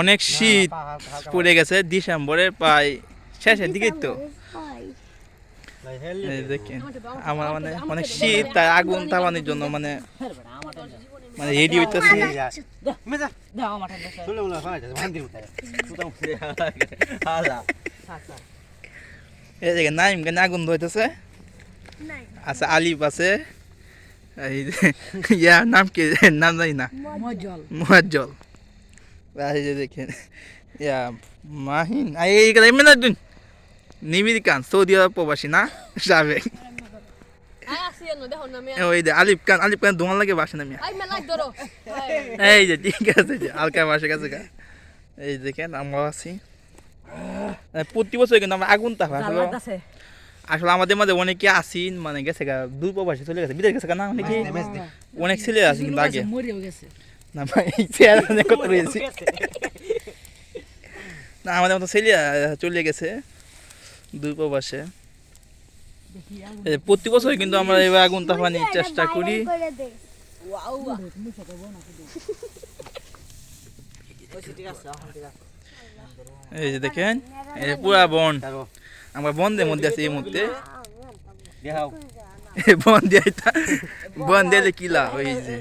অনেক শীত পড়ে গেছে ডিসেম্বরের প্রায় শেষের দিকেই তো। দেখেন আমার মানে অনেক শীত তাই আগুন তাপানোর জন্য মানে মানে রেডি হইতেছি। এই দেখেন নাইম কেন আগুন ধরতেছে। আচ্ছা আলিফ আছে। এই যে ইয়া নাম কি? নাম জানি না। মজল মুয়াজ্জল এই যে দেখেন ইয়া মাহিন। এই কথা এমনি না দিন। নিবির খান সৌদি আরব প্রবাসী না? সাবেক. ওই যে আলিফ খান আলিফ খান দোকান লাগে বাসে না মিয়া. এই যে ঠিক আছে হালকা বাসে গা। এই দেখেন আমরা আছি। প্রতি বছর কিন্তু আমরা আগুন তাপা আসলে আমাদের মাঝে অনেকে আসিন মানে গেছে গা দূর চলে গেছে বিদেশ গেছে না অনেকে? অনেক ছেলে আছে কিন্তু আগে। না ভাই অনেক কত রয়েছে? না আমাদের মতো ছেলে চলে গেছে দুই প্রবাসে। প্রতি বছর কিন্তু আমরা এবার আগুন তাপানির চেষ্টা করি। এই যে দেখেন পুরা বন। আমরা বন্ধের মধ্যে আছি এই মুহূর্তে। বন্ধ দিয়ে বন দিলে কিলা ওই যে